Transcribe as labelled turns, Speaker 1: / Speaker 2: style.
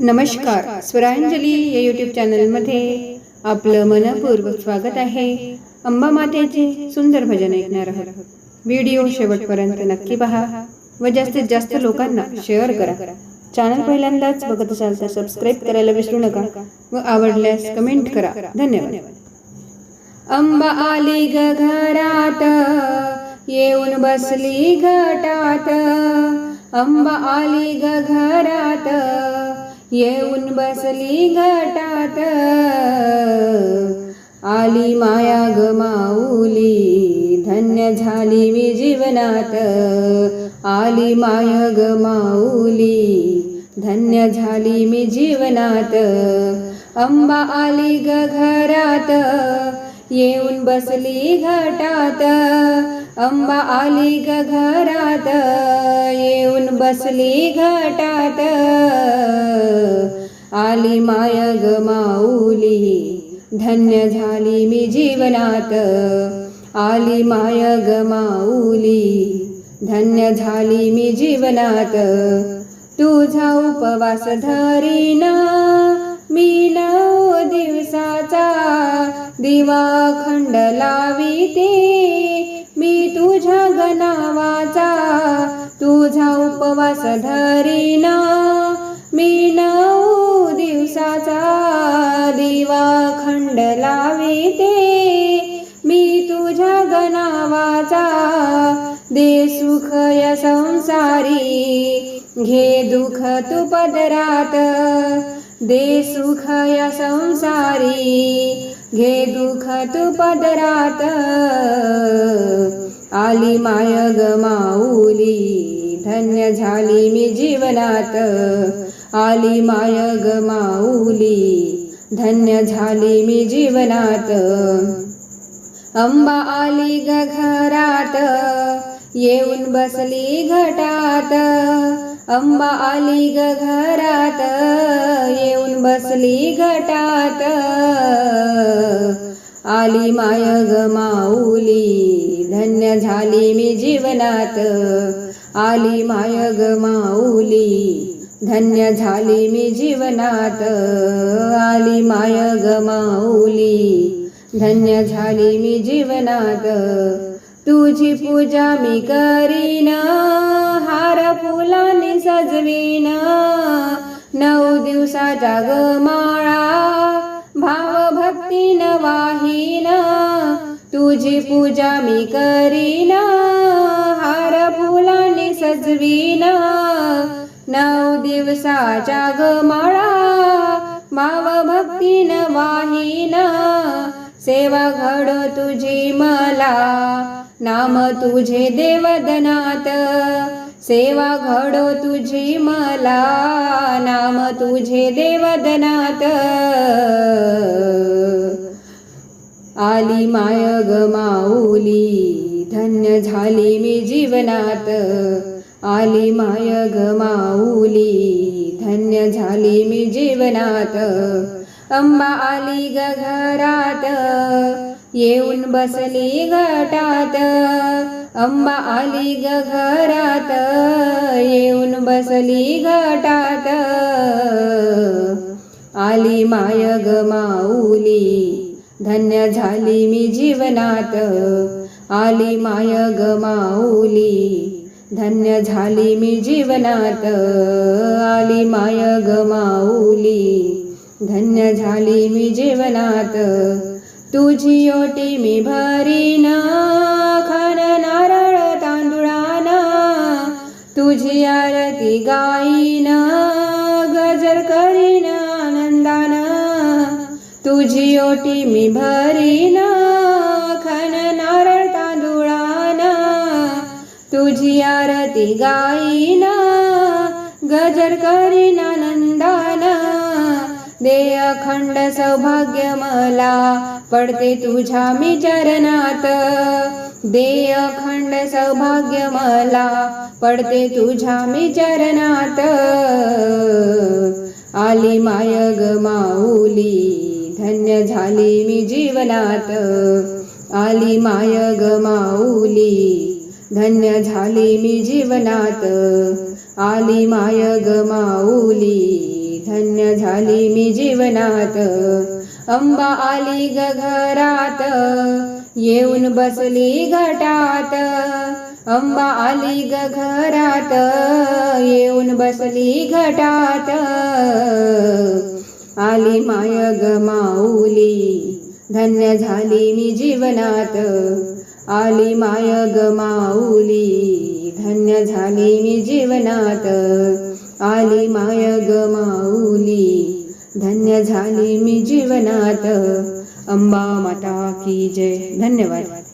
Speaker 1: नमस्कार. स्वरांजली या यूट्यूब चॅनलमध्ये आपलं मनपूर्वक स्वागत आहे. अंबा मातेचे सुंदर भजन ऐकणार आहोत. व्हिडिओ शेवटपर्यंत नक्की पहा व जास्तीत जास्त लोकांना शेअर करा. चॅनल पहिल्यांदाच बघत असाल तर सबस्क्राईब करायला विसरू नका व आवडल्यास कमेंट करा. धन्यवाद. अंबा आली ग घरात येऊन बसली घटात. अंबा आली ग घरात येऊन बसली घाटात. आली माया ग माऊली धन्य झाली मी जीवनात. आली माया ग माऊली धन्य झाली मी जीवनात. अंबा आली ग घरात येऊन बसली घटात अंबा आली ग घरात. येऊन बसली घटात आली माय ग माऊली. धन्य झाली मी जीवनात आली माय ग माऊली. धन्य झाली मी जीवनात तुझा उपवास धरीना. मी नऊ दिवसाचा दिवा खंड लाविते. मी तुझ्या गणावाचा तुझा उपवास धरीना. मी नऊ दिवसाचा दिवा खंड लाविते. मी तुझ्या गणावाचा दे सुख या संसारी घे दुःख तू पदरात. दे सुख या संसारी घे दुख तू पदरात. आली माय ग माऊली धन्य झाली मी जीवनात. आली माय ग माऊली धन्य झाली मी जीवनात. अंबा आली घरात येऊन बसली घटात. अंबा आली ग घरात येऊन बसली घटात आली माय ग माऊली धन्य झाली मी जीवनात. आली माय ग माऊली धन्य झाली मी जीवनात. आली माय ग माऊली धन्य झाली मी जीवनात. तुझी पूजा मी करीन हार फुलाने सजवीन. नऊ दिवसाचा ग माळा भाव भक्तीन वाहीन. तुझी पूजा मी करीन हार फुलाने सजवीन. नऊ दिवसाच्या ग माळा भाव भक्तीन वाहीन. सेवा घड तुझी मला. नाम तुझे देवदनात सेवा घडो तुझी मला. नाम तुझे देवदनात आली माय ग माऊली धन्य झाली मी जीवनात. आली माय ग माऊली धन्य झाली मी जीवनात. अंबा आली ग घरात. येऊन बसली गटात. अंबा आली ग घरात. येऊन बसली गटात. आली माय ग माऊली. धन्य झाली मी जीवनात. आली माय ग माऊली. धन्य झाली मी जीवनात. आली माय ग माऊली. धन्य झाली मी जीवनात. तुझी ओटी मी भरीन खान नारळ तांदुळाना. तुझी आरती गाईन गजर करीन आनंदान. तुझी ओटी मी भरीन खान नारळ तांदुळाना. तुझी आरती गाईन गजर करीन आनंदा देय अखंड सौभाग्य मला पडते तुझ्या मी चरणात. देय अखंड सौभाग्य मला पडते तुझ्या मी चरणात. आली माय ग माऊली धन्य झाली मी जीवनात. आली माय ग माऊली धन्य झाली मी जीवनात. आली माय ग माऊली धन्य झाली मी जीवनात. अंबा आली ग घरात. येऊन बसली घटात. अंबा आली ग घरात. येऊन बसली घटात. आली माय ग माऊली. धन्य झाली मी जीवनात. आली माय ग माऊली धन्य झाली मी जीवनात. आली माय ग माऊली धन्य झाली मी जीवनात. अंबा माता की जय. धन्यवाद.